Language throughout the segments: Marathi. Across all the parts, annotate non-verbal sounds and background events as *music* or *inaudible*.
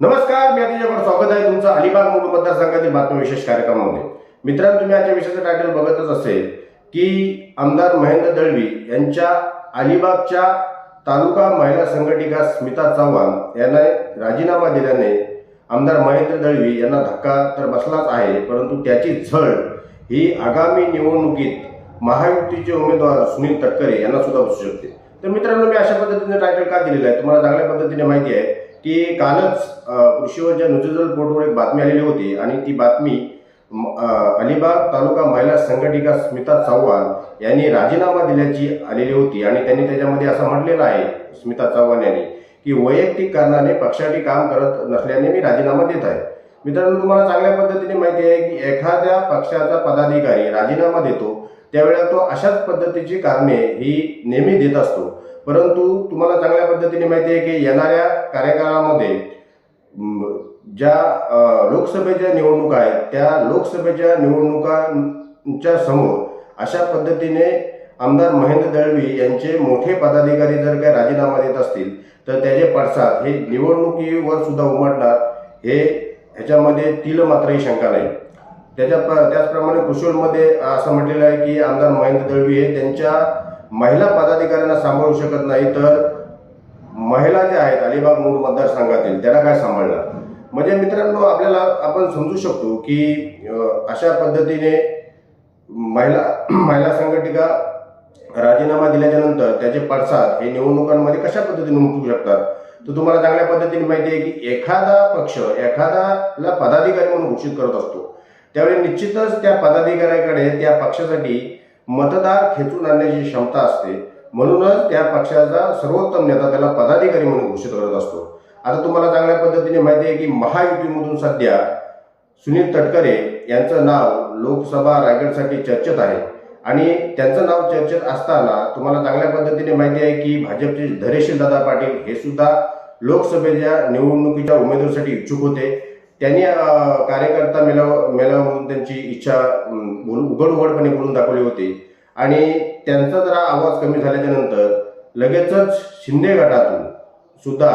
नमस्कार मी अतिशय स्वागत आहे तुमचं अलिबाग मूळ मतदारसंघातील बातमी विशेष कार्यक्रमामध्ये. मित्रांनो तुम्ही आजच्या विषयाचं टायटल बघतच असेल की आमदार महेंद्र दळवी यांच्या अलिबागच्या तालुका महिला संघटिका स्मिता चव्हाण यांना राजीनामा दिल्याने आमदार महेंद्र दळवी यांना धक्का तर बसलाच आहे परंतु त्याची झळ ही आगामी निवडणुकीत महायुतीचे उमेदवार सुनील तटकरे यांना सुद्धा बसू शकते. तर मित्रांनो मी अशा पद्धतीने टायटल का दिलेलं आहे? तुम्हाला चांगल्या पद्धतीने माहिती आहे. की कालच कृषीवरच्या न्यूट्रिजल बोर्डवर एक बातमी आलेली होती आणि ती बातमी अलिबाग तालुका महिला संघटिका स्मिता चव्हाण यांनी राजीनामा दिल्याची आलेली होती आणि त्यांनी त्याच्यामध्ये असं म्हटलेलं आहे स्मिता चव्हाण यांनी की वैयक्तिक कारणाने पक्षासाठी काम करत नसल्याने मी राजीनामा देत आहे. मित्रांनो तुम्हाला चांगल्या पद्धतीने माहिती आहे की एखाद्या पक्षाचा पदाधिकारी राजीनामा देतो त्यावेळेला तो अशाच पद्धतीची कारणे ही नेहमी देत असतो. परंतु तुम्हाला चांगल्या पद्धतीने माहिती आहे की येणाऱ्या कार्यकाळामध्ये ज्या लोकसभेच्या निवडणुका आहेत त्या लोकसभेच्या निवडणुकांच्या समोर अशा पद्धतीने आमदार महेंद्र दळवी यांचे मोठे पदाधिकारी जर काही राजीनामा देत असतील तर त्याचे पडसाद हे निवडणुकीवर सुद्धा उमटणार हे ह्याच्यामध्ये तिल मात्रही शंका नाही. त्याच्या प- त्याचप्रमाणे कुशलमध्ये असं म्हटलेलं आहे की आमदार महेंद्र दळवी हे त्यांच्या महिला पदाधिकाऱ्यांना सांभाळू शकत नाही तर महिला ज्या आहेत अलिबाग मूळ मतदारसंघातील त्यांना काय सांभाळणार? म्हणजे मित्रांनो आपल्याला आपण समजू शकतो की अशा पद्धतीने महिला *clears throat* महिला संघटिका राजीनामा दिल्याच्यानंतर त्याचे पडसाद हे निवडणुकांमध्ये कशा पद्धतीने उमटू शकतात? तर तुम्हाला चांगल्या पद्धतीने माहिती आहे की एखादा पक्ष एखादाला पदाधिकारी म्हणून घोषित करत असतो. त्यावेळी निश्चितच त्या पदाधिकाऱ्याकडे त्या पक्षासाठी मतदार खेचून आणण्याची क्षमता असते. म्हणूनच त्या पक्षाचा सर्वोत्तम नेता त्याला पदाधिकारी म्हणून घोषित करत असतो. आता तुम्हाला चांगल्या पद्धतीने माहिती आहे की महायुतीमधून सध्या सुनील तटकरे यांचं नाव लोकसभा रायगडसाठी चर्चेत आहे. आणि त्यांचं नाव चर्चेत असताना तुम्हाला चांगल्या पद्धतीने माहिती आहे की भाजपचे धरेशील दादा पाटील हे सुद्धा लोकसभेच्या निवडणुकीच्या उमेदवारीसाठी इच्छुक होते. त्यांनी कार्यकर्ता मेळावा मेळावा म्हणून त्यांची इच्छा उघड उघडपणे बोलून दाखवली होती. आणि त्यांचा जरा आवाज कमी झाल्याच्यानंतर लगेचच शिंदे गटातून सुद्धा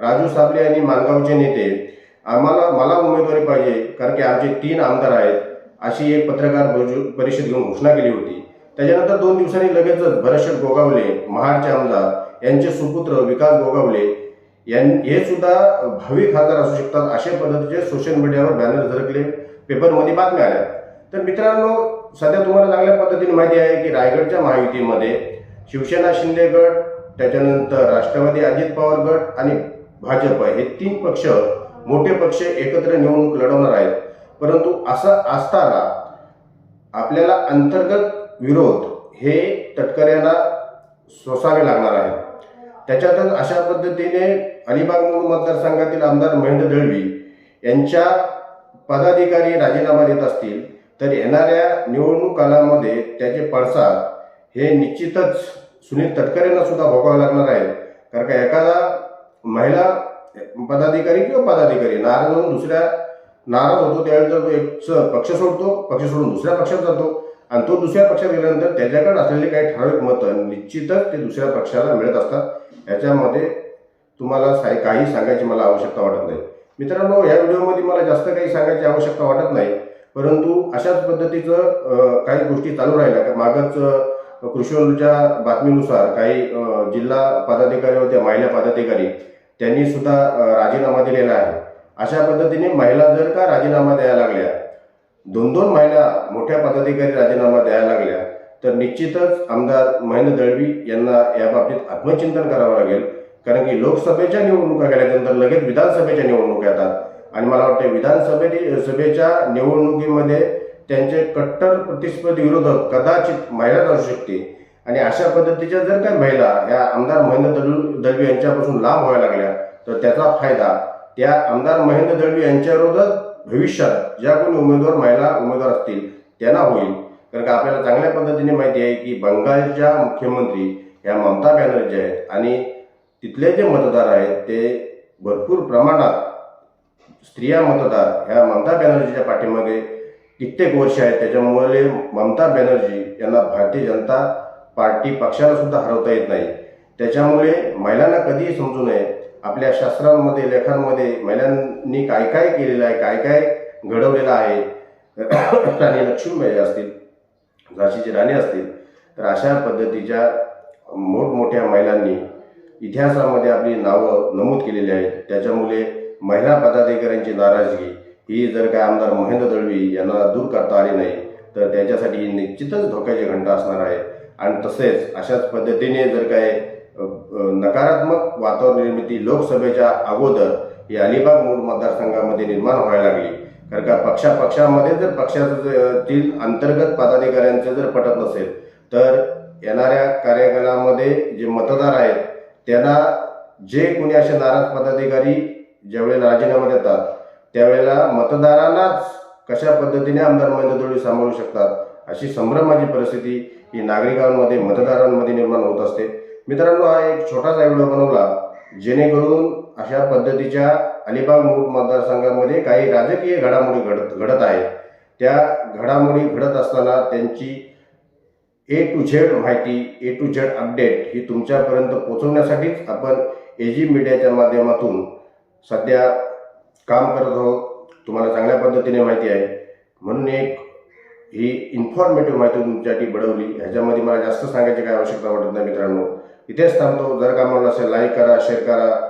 राजू साबळे आणि मानगावचे नेते आम्हाला मला उमेदवारी पाहिजे कारण की आमचे तीन आमदार आहेत अशी एक पत्रकार परिषद- परिषद घेऊन घोषणा केली होती. त्याच्यानंतर दोन दिवसांनी लगेचच भरतशेठ गोगावले महाडचे आमदार यांचे सुपुत्र विकास गोगावले हे सुद्धा भाविक खासदार असू शकतात अशा पद्धतीचे सोशल मीडियावर बॅनर झरकले पेपरमध्ये बातम्या आल्या. तर मित्रांनो सध्या तुम्हाला चांगल्या पद्धतीने माहिती आहे की रायगडच्या महायुतीमध्ये शिवसेना शिंदे गट त्याच्यानंतर राष्ट्रवादी अजित पवार गट आणि भाजप हे तीन पक्ष मोठे पक्ष एकत्र निवडणूक लढवणार आहेत. परंतु असं असताना आपल्याला अंतर्गत विरोध हे तटकऱ्याला सोसावे लागणार आहे त्याच्यातच अशा पद्धतीने अलिबाग मूळ मतदारसंघातील आमदार महेंद्र दळवी यांच्या पदाधिकारी राजीनामा देत असतील तर येणाऱ्या निवडणूक कालामध्ये त्याचे पडसाद हे निश्चितच सुनील तटकरेंना सुद्धा भोगावे लागणार आहे कारण का एखादा महिला पदाधिकारी किंवा पदाधिकारी नाराज होऊन दुसऱ्या नाराज होतो त्यावेळी जर तो एक स- पक्ष सोडतो पक्ष सोडून दुसऱ्या पक्षात जातो. आणि तो दुसऱ्या पक्षात गेल्यानंतर त्याच्याकडे असलेले काही ठराविक मतं निश्चितच ते दुसऱ्या पक्षाला मिळत असतात. याच्यामध्ये तुम्हाला साय काही सांगायची मला आवश्यकता वाटत नाही. मित्रांनो या व्हिडिओमध्ये मला जास्त काही सांगायची आवश्यकता वाटत नाही परंतु अशाच पद्धतीचं काही गोष्टी चालू राहिल्या. का मागच कृषीच्या बातमीनुसार काही जिल्हा पदाधिकारी होत्या महिला पदाधिकारी त्यांनी सुद्धा राजीनामा दिलेला आहे. अशा पद्धतीने महिला जर का राजीनामा द्यायला लागल्या दोन दोन महिला मोठ्या पदाधिकारी राजीनामा द्यायला लागल्या तर निश्चितच आमदार महेंद्र दळवी यांना या बाबतीत आत्मचिंतन करावं लागेल. कारण की लोकसभेच्या निवडणुका गेल्यानंतर लगेच विधानसभेच्या निवडणुका येतात. आणि मला वाटतं विधानसभे सभेच्या निवडणुकीमध्ये त्यांचे कट्टर प्रतिस्पर्धी विरोधक कदाचित महिलाच असू शकते आणि अशा पद्धतीच्या जर काही महिला या आमदार महेंद्र दळवी दळवी यांच्यापासून लांब व्हायला लागल्या तर त्याचा फायदा त्या आमदार महेंद्र दळवी यांच्या विरोधात भविष्यात ज्या कोणी उमेदवार महिला उमेदवार असतील त्यांना होईल. कारण का आपल्याला चांगल्या पद्धतीने माहिती आहे की बंगालच्या मुख्यमंत्री या ममता बॅनर्जी आहेत आणि तिथले जे मतदार आहेत ते भरपूर प्रमाणात स्त्रिया मतदार ह्या ममता बॅनर्जीच्या पाठीमागे कित्येक वर्ष आहेत. त्याच्यामुळे ममता बॅनर्जी यांना भारतीय जनता पार्टी पक्षाला सुद्धा हरवता येत नाही. त्याच्यामुळे महिलांना कधीही समजू नये. आपल्या शास्त्रांमध्ये लेखांमध्ये महिलांनी काय काय केलेलं आहे काय काय घडवलेलं आहे राणी लक्ष्मीबाई असतील झाशीची राणी असतील तर अशा पद्धतीच्या मोठमोठ्या महिलांनी इतिहासामध्ये आपली नावं नमूद केलेली आहेत. त्याच्यामुळे महिला पदाधिकाऱ्यांची नाराजगी ही जर काय आमदार महेंद्र दळवी यांना दूर करता आली नाही तर त्याच्यासाठी निश्चितच धोक्याची घंटा असणार आहे आणि तसेच अशाच पद्धतीने जर काय नकारात्मक वातावरण निर्मिती लोकसभेच्या अगोदर ही अलिबाग मूळ मतदारसंघामध्ये निर्माण व्हायला लागली कारण का पक्षा पक्षामध्ये जर पक्षातील अंतर्गत पदाधिकाऱ्यांचं जर पटत नसेल तर येणाऱ्या कार्यकालामध्ये जे मतदार आहेत त्यांना जे कोणी असे नाराज पदाधिकारी ज्यावेळेला राजीनामा देतात त्यावेळेला मतदारांनाच कशा पद्धतीने आमदार महेंद्र दळवी सांभाळू शकतात अशी संभ्रमाची परिस्थिती ही नागरिकांमध्ये मतदारांमध्ये निर्माण होत असते. मित्रांनो हा एक छोटासा व्हिडिओ बनवला जेणेकरून अशा पद्धतीच्या अलिबाग मतदारसंघामध्ये काही राजकीय घडामोडी घडत घडत आहेत. त्या घडामोडी घडत असताना त्यांची ए टू झेड माहिती ए टू झेड अपडेट ही तुमच्यापर्यंत पोहोचवण्यासाठीच आपण ए जी मीडियाच्या माध्यमातून सध्या काम करत आहोत. तुम्हाला चांगल्या पद्धतीने माहिती आहे. म्हणून एक ही इन्फॉर्मेटिव्ह माहिती तुमच्यासाठी बडवली ह्याच्यामध्ये मला जास्त सांगायची काय आवश्यकता वाटत नाही मित्रांनो. इथेच थांबतो. जर का म्हणलं असेल लाईक करा शेअर करा.